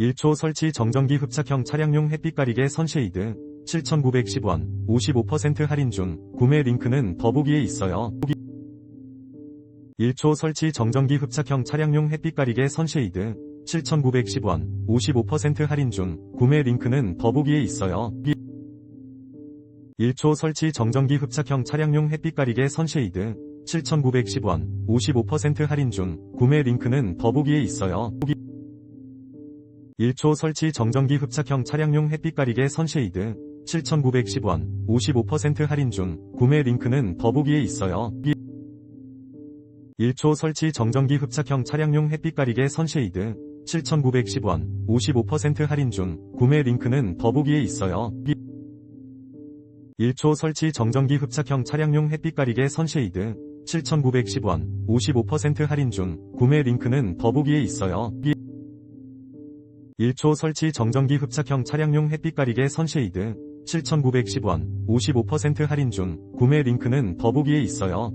1초 설치 정전기 흡착형 차량용 햇빛 가리개 선쉐이드 7,910원 55% 할인 중 구매 링크는 더보기에 있어요. 1초 설치 정전기 흡착형 차량용 햇빛 가리개 선쉐이드 7,910원 55% 할인 중 구매 링크는 더보기에 있어요. 1초 설치 정전기 흡착형 차량용 햇빛 가리개 선쉐이드 7,910원 55% 할인 중 구매 링크는 더보기에 있어요. 1초 설치 정전기 흡착형 차량용 햇빛 가리개 선쉐이드 7,910원 55% 할인 중 구매 링크는 더보기에 있어요. 1초 설치 정전기 흡착형 차량용 햇빛 가리개 선쉐이드 7,910원 55% 할인 중 구매 링크는 더보기에 있어요. 1초 설치 정전기 흡착형 차량용 햇빛 가리개 선쉐이드 7,910원 55% 할인 중 구매 링크는 더보기에 있어요. 1초 설치 정전기 흡착형 차량용 햇빛 가리개 선쉐이드 7,910원 55% 할인 중 구매 링크는 더보기에 있어요.